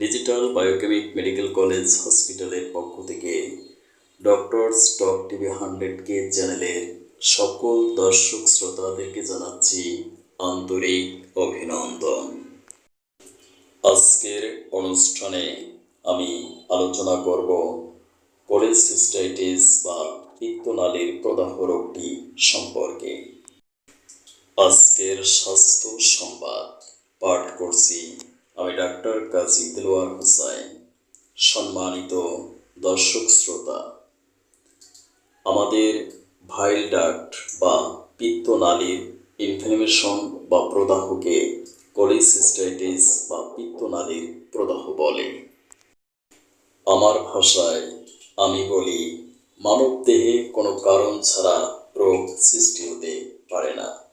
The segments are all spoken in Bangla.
ডিজিটাল বায়োকেমিক মেডিকেল কলেজ হসপিটালের পক্ষ থেকে ডক্টর স্টক টিভি হান্ড্রেড কে চ্যানেলের সকল দর্শক শ্রোতাদেরকে জানাচ্ছি আন্তরিক অভিনন্দন। আজকের অনুষ্ঠানে আমি আলোচনা করব কোলেসিস্টাইটিস বা পিত্তনালীর প্রদাহ রোগটি সম্পর্কে। আজকের স্বাস্থ্য সংবাদ পাঠ করছি কাজী দিলওয়ার হুসাইন, সম্মানিত দর্শক শ্রোতা। আমাদের ভাইল ডাক্ট বা পিত্তনালীর ইনফ্লামেশন বা প্রদাহকে কোলিসিস্টাইটিস বা পিত্তনালীর প্রদাহ বলে। আমার ভাষায় আমি বলি, মানব দেহে কোনো কারণ ছাড়া রোগ সৃষ্টি হতে পারে না।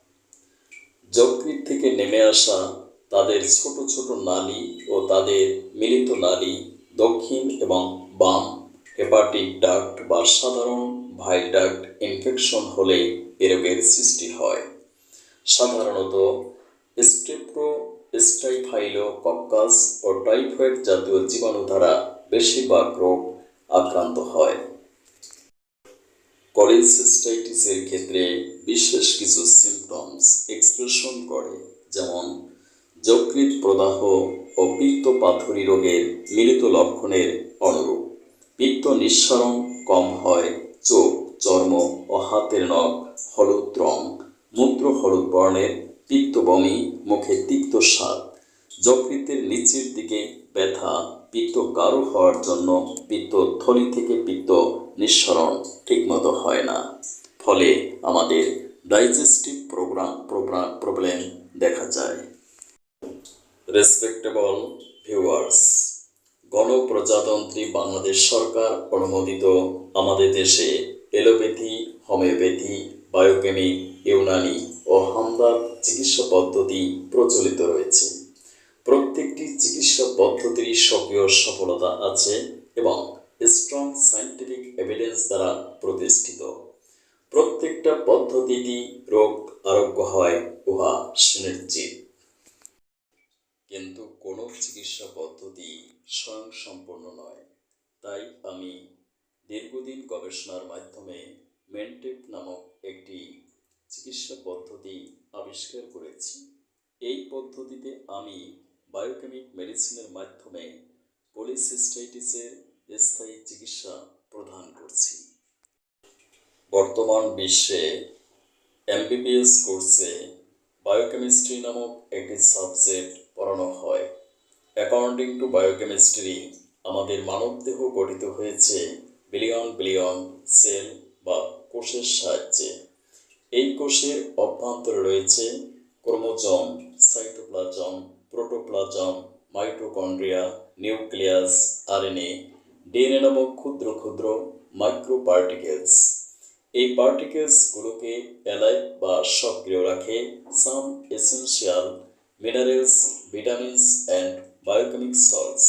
যকৃত থেকে নেমে আসা তাদের ছোট ছোট নালী ও তাদের মিলিত নালী, দক্ষিণ এবং বাম হেপাটিক ডাক্ট বা সাধারণ ভাইল ডাক্ট ইনফেকশন হলে এ রোগের সৃষ্টি হয়। সাধারণত স্টেপ্রো স্টাইফাইলো কক্কাস ও টাইফয়েড জাতীয় জীবাণু দ্বারা বেশিরভাগ রোগ আক্রান্ত হয়। কলেসিস্টাইটিসের ক্ষেত্রে বিশেষ কিছু সিমটমস এক্সপ্রেশন করে, যেমন যকৃত প্রদাহ ও পিত্ত পাথরি রোগের মিলিত লক্ষণের অনুরূপ। পিত্ত নিঃসরণ, কম হয়, চোখ, চর্ম ও হাতের নখ হলুদ রং, মূত্র হলুদ বর্ণের পিত্ত বমি, মুখে তিক্ত স্বাদ, যকৃতের নিচের দিকে ব্যথা, পিত্ত গাঢ় হওয়ার জন্য পিত্ত থলি থেকে পিত্ত নিঃসরণ ঠিকমতো হয় না। ফলে আমাদের ডাইজেস্টিভ প্রোগ্রাম, প্রবলেম দেখা যায়। রেসপেক্টেবল ভিউয়ার্স গণপ্রজাতন্ত্রী বাংলাদেশ সরকার অনুমোদিত আমাদের দেশে এলোপ্যাথি, হোমিওপ্যাথি বায়োকেমিক ইউনানি ও হামদার চিকিৎসা পদ্ধতি প্রচলিত রয়েছে। প্রত্যেকটি চিকিৎসা পদ্ধতির সক্রিয় সফলতা আছে এবং স্ট্রং সায়েন্টিফিক এভিডেন্স দ্বারা প্রতিষ্ঠিত। প্রত্যেকটা পদ্ধতিটি রোগ আরোগ্য হয়, উহা সুনিশ্চিত কিন্তু কোনো চিকিৎসা পদ্ধতি স্বয়ং সম্পূর্ণ নয়। তাই আমি দীর্ঘদিন গবেষণার মাধ্যমে মেন্টেপ নামক একটি চিকিৎসা পদ্ধতি আবিষ্কার করেছি। এই পদ্ধতিতে আমি বায়োকেমিক মেডিসিনের মাধ্যমে পলিসিস্টাইটিসের স্থায়ী চিকিৎসা প্রদান করছি। বর্তমান বিশ্বে এমবিবিএস কোর্সে বায়োকেমিস্ট্রি নামক একটি সাবজেক্ট পড়ানো হয়। অ্যাকর্ডিং টু বায়োকেমিস্ট্রি আমাদের মানবদেহ গঠিত হয়েছে বিলিয়ন বিলিয়ন সেল বা কোষের সাহায্যে। এই কোষের অভ্যন্তরে রয়েছে chromosome cytoplasm protoplasm mitochondria nucleus RNA DNA নামক ক্ষুদ্র ক্ষুদ্র মাইক্রো পার্টিকেলস এই পার্টিকেলসগুলোকে অ্যালাইভ বা সক্রিয় রাখে some essential minerals, vitamins and biochemic salts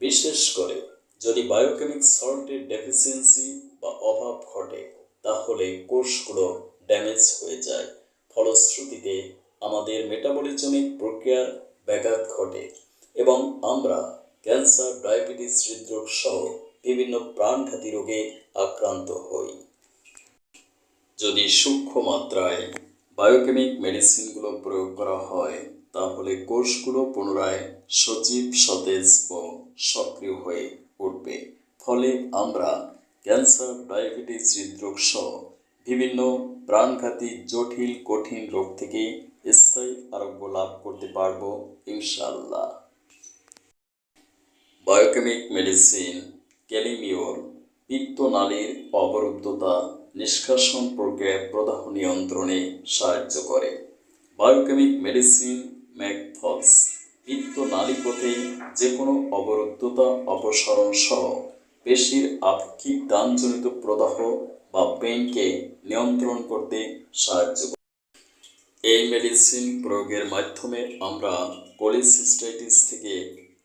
বিশেষ করে যদি বায়োকেমিক সল্টের ডেফিসিয়েন্সি বা অভাব ঘটে, তাহলে কোষগুলো ড্যামেজ হয়ে যায়। ফলশ্রুতিতে আমাদের মেটাবলিজমিক প্রক্রিয়ার ব্যাঘাত ঘটে এবং আমরা ক্যান্সার, ডায়াবেটিস হৃদরোগ সহ বিভিন্ন প্রাণঘাতী রোগে আক্রান্ত হই। যদি সূক্ষ্ম মাত্রায় বায়োকেমিক মেডিসিনগুলো প্রয়োগ করা হয় তাহলে কোষগুলো পুনরায় সজীব, সতেজ ও সক্রিয় হয়ে উঠবে। ফলে আমরা ক্যান্সার, ডায়াবেটিস হৃদরোগ সহ বিভিন্ন প্রাণঘাতী, জটিল, কঠিন রোগ থেকে স্থায়ী আরোগ্য লাভ করতে পারব ইনশাল্লাহ বায়োকেমিক মেডিসিন ক্যালিমিওর পিত্তনালীর অবরুদ্ধতা নিষ্কাশন প্রক্রিয়ায় প্রদাহ নিয়ন্ত্রণে সাহায্য করে। বায়োকেমিক মেডিসিন ম্যাকফলস পিত্ত নালীপথে যে কোনো অবরুদ্ধতা অপসারণ সহ পেশির আপেক্ষিক দানজনিত প্রদাহ বা পেইনকে নিয়ন্ত্রণ করতে সাহায্য করে। এই মেডিসিন প্রয়োগের মাধ্যমে আমরা কোলিসিস্টাইটিস থেকে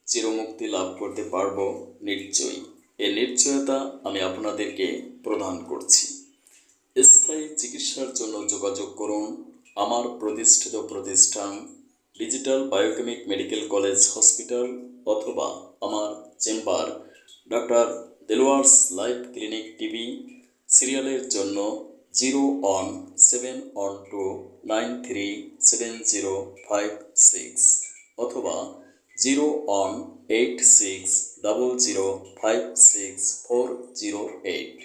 চিরমুক্তি লাভ করতে পারব নিশ্চয়ই। এই নিশ্চয়তা আমি আপনাদেরকে প্রদান করছি। স্থায়ী চিকিৎসার জন্য যোগাযোগ করুন। আমার প্রতিষ্ঠিত প্রতিষ্ঠান digital biochemic medical college hospital অথবা আমার chamber, doctor Delwar's life clinic TV সিরিয়ালের জন্য zero one seven one two nine three seven zero five six অথবা zero one eight six double zero five six four zero eight.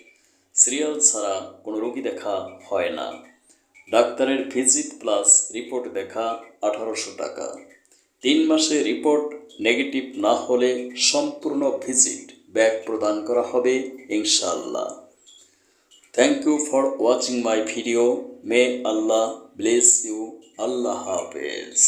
Serial ছাড়া কোনো রোগী দেখা হয় না। ডাক্তারের ভিজিট প্লাস রিপোর্ট দেখা আঠারোশো টাকা। তিন মাসে রিপোর্ট নেগেটিভ না হলে সম্পূর্ণ ভিজিট ব্যাক প্রদান করা হবে ইনশাল্লাহ thank you for watching my video may Allah bless you আল্লাহ হাফেজ।